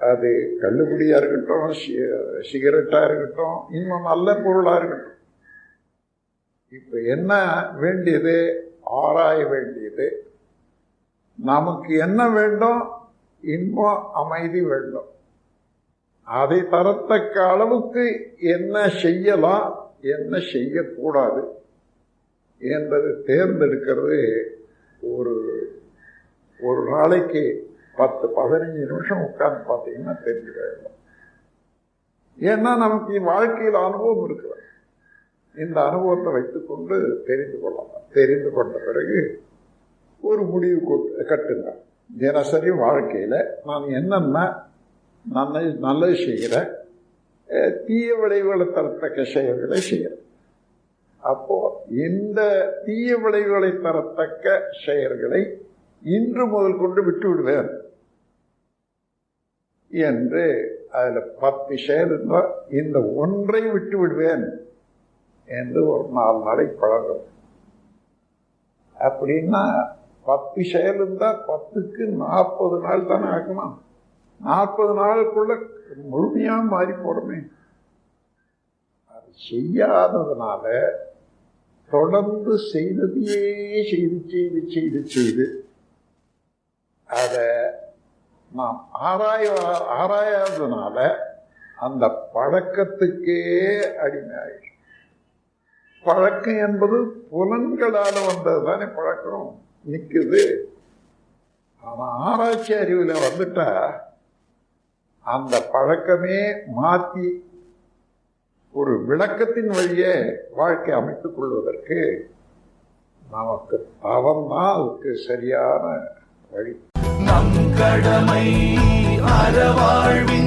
அது கள்ளுக்குடியா இருக்கட்டும் சிகரெட்டாக இருக்கட்டும் இன்னும் நல்ல பொருளாக இருக்கட்டும். இப்போ என்ன வேண்டியது? ஆராய வேண்டியது. நமக்கு என்ன வேண்டும்? இன்பம் அமைதி வேண்டும். அதை தரத்தக்க அளவுக்கு என்ன செய்யலாம்? என்ன செய்யக்கூடாது? என்பது தேர்ந்தெடுக்கிறது ஒரு ஒரு நாளைக்கு பத்து பதினஞ்சு நிமிஷம் உட்கார்ந்து பார்த்தீங்கன்னா தெரிஞ்சுக்கலாம் ஏன்னா நமக்கு வாழ்க்கையில் அனுபவம் இருக்கிறது இந்த அனுபவத்தை வைத்துக்கொண்டு தெரிந்து கொள்ளலாம். தெரிந்து கொண்ட பிறகு ஒரு முடிவு கட்டுங்க. தினசரி வாழ்க்கையில் நான் என்னென்ன நல்ல நல்லது செய்கிறேன் தீய விளைவுகளை தரத்தக்க செயல்களை செய்கிறேன். அப்போ இந்த தீய விளைவுகளை தரத்தக்க செயல்களை இன்று முதல் கொண்டு விட்டு விடுவேன் என்று அதுல பத்து செயல் இருந்தால் இந்த ஒன்றை விட்டு விடுவேன் என்று ஒரு நாலு நாளைக்கு பழகும். அப்படின்னா பத்து செயல் இருந்தா பத்துக்கு நாற்பது நாள் தானே ஆகணும் நாற்பது நாளுக்குள்ள முழுமையா மாறி போகிறோமே அது செய்யாததுனால தொடர்ந்து செய்ததையே செய்து செய்து செய்து செய்து அதை நாம் ஆராய ஆராயாததுனால அந்த பழக்கத்துக்கே அடிமையாயிடும் பழக்கம் என்பது புலன்களால் வந்தது தானே பழக்கம். நிற்குது ஆனால் ஆராய்ச்சி அறிவில் வந்துட்டா அந்த பழக்கமே மாற்றி ஒரு விளக்கத்தின் வழியே வாழ்க்கை அமைத்துக் கொள்வதற்கு நமக்கு தவம்தான் அதுக்கு சரியான வழி. நம் கடமை அறவாழ்வி